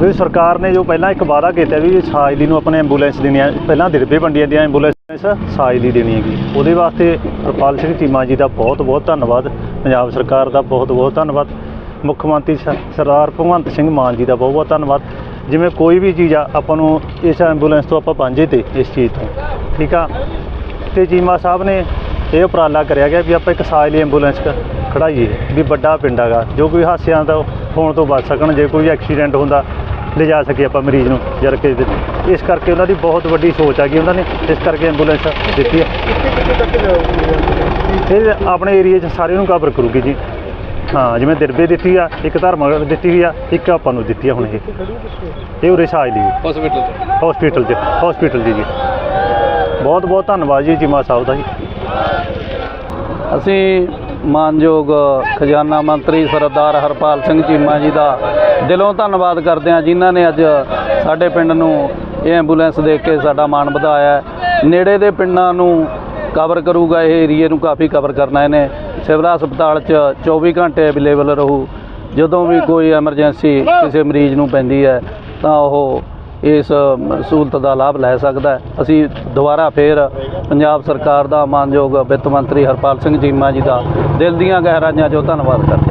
ਵੀ ਸਰਕਾਰ ਨੇ ਜੋ ਪਹਿਲਾਂ ਇੱਕ ਵਾਅਦਾ ਕੀਤਾ ਵੀ ਸਾਜਲੀ ਨੂੰ ਆਪਣੇ ਐਂਬੂਲੈਂਸ ਦੇਣੀ ਹੈ ਪਹਿਲਾਂ ਦਿਰਬੇ ਬੰਡੀਆਂ ਦੀਆਂ ਐਂਬੂਲੈਂਸ ਸਾਜਲੀ ਦੇਣੀ ਹੈਗੀ। ਉਹਦੇ ਵਾਸਤੇ ਹਰਪਾਲ ਸਿੰਘ ਚੀਮਾ ਜੀ ਦਾ ਬਹੁਤ ਬਹੁਤ ਧੰਨਵਾਦ, ਪੰਜਾਬ ਸਰਕਾਰ ਦਾ ਬਹੁਤ ਬਹੁਤ ਧੰਨਵਾਦ, ਮੁੱਖ ਮੰਤਰੀ ਸ- ਸਰਦਾਰ ਭਗਵੰਤ ਸਿੰਘ ਮਾਨ ਜੀ ਦਾ ਬਹੁਤ ਬਹੁਤ ਧੰਨਵਾਦ। ਜਿਵੇਂ ਕੋਈ ਵੀ ਚੀਜ਼ ਆ, ਆਪਾਂ ਨੂੰ ਇਸ ਐਂਬੂਲੈਂਸ ਤੋਂ ਆਪਾਂ ਪਾਂਝੇ ਤੇ ਇਸ ਚੀਜ਼ ਤੋਂ। ਠੀਕ ਆ? ਤੇ ਚੀਮਾ ਸਾਹਿਬ ਨੇ ਇਹ ਉਪਰਾਲਾ ਕਰਿਆ ਗਿਆ ਵੀ ਆਪਾਂ ਇੱਕ ਸਾਜਲੀ ਐਂਬੂਲੈਂਸ ਕ- ਖੜਾਈਏ ਵੀ ਵੱਡਾ ਪਿੰਡ ਹੈਗਾ। ਜੋ ਕੋਈ ਹਾਦਸਿਆਂ ਦਾ ਹੋਣ ਤੋਂ ਬਚ ਸਕਣ, ਜੇ ਕੋਈ ਐਕਸੀਡੈਂਟ ਹੁੰਦਾ ਲਿਜਾ ਸਕੀਏ ਆਪਾਂ ਮਰੀਜ਼ ਨੂੰ ਜਰ ਕੇ ਦੇ- ਇਸ ਕਰਕੇ ਉਹਨਾਂ ਦੀ ਬਹੁਤ ਵੱਡੀ ਸੋਚ ਆ ਗਈ ਉਹਨਾਂ ਨੇ ਇਸ ਕਰਕੇ ਐਂਬੂਲੈਂਸ ਦਿੱਤੀ ਹੈ ਇਹ ਆਪਣੇ ਏਰੀਆ 'ਚ ਸਾਰੇ ਨੂੰ ਕਵਰ ਕਰੂਗੀ ਜੀ। ਹਾਂ ਜਿਵੇਂ ਦਿਰਬੇ ਦਿੱਤੀ ਆ ਇੱਕ ਧਰਮਗੜ ਦਿੱਤੀ ਹੋਈ ਆ ਇੱਕ ਆਪਾਂ ਨੂੰ ਦਿੱਤੀ ਆ ਹੁਣ ਇਹ। ਇਹ ਉਰੇ ਸਾਜਲੀ ਹਸਪੀਟਲ ਚ। ਹਸਪੀਟਲ 'ਚ ਹਸਪੀਟਲ ਜੀ ਜੀ। ਬਹੁਤ ਬਹੁਤ ਧੰਨਵਾਦ ਜੀ ਚੀਮਾ ਸਾਹਿਬ ਦਾ ਜੀ। ਅਸੀਂ ਮਾਨਯੋਗ ਖਜ਼ਾਨਾ ਮੰਤਰੀ ਸਰਦਾਰ ਹਰਪਾਲ ਸਿੰਘ ਚੀਮਾ ਜੀ ਦਾ ਦਿਲੋਂ ਧੰਨਵਾਦ ਕਰਦੇ ਹਾਂ, ਜਿਨ੍ਹਾਂ ਨੇ ਅੱਜ ਸਾਡੇ ਪਿੰਡ ਨੂੰ ਇਹ ਐਂਬੂਲੈਂਸ ਦੇ ਕੇ ਸਾਡਾ ਮਾਣ ਵਧਾਇਆ ਨੇੜੇ ਦੇ ਪਿੰਡਾਂ ਨੂੰ ਕਵਰ ਕਰੂਗਾ ਇਹ ਏਰੀਏ ਨੂੰ ਕਾਫੀ ਕਵਰ ਕਰਨਾ ਇਹਨੇ। ਸਿਵਲ ਹਸਪਤਾਲ 'ਚ 24 ਘੰਟੇ ਅਵੇਲੇਬਲ ਰਹੂ। ਜਦੋਂ ਵੀ ਕੋਈ ਐਮਰਜੈਂਸੀ ਕਿਸੇ ਮਰੀਜ਼ ਨੂੰ ਪੈਂਦੀ ਹੈ, ਤਾਂ ਉਹ ਇਸ ਸਹੂਲਤ ਦਾ ਲਾਭ ਲੈ ਸਕਦਾ ਹੈ। ਅਸੀਂ ਦੁਬਾਰਾ ਫੇਰ ਪੰਜਾਬ ਸਰਕਾਰ ਦਾ ਮਾਨਯੋਗ ਵਿੱਤ ਮੰਤਰੀ ਹਰਪਾਲ ਸਿੰਘ ਚੀਮਾ ਜੀ ਦਾ ਦਿਲ ਦੀਆਂ ਗਹਿਰਾਈਆਂ 'ਚੋਂ ਧੰਨਵਾਦ ਕਰਦੇ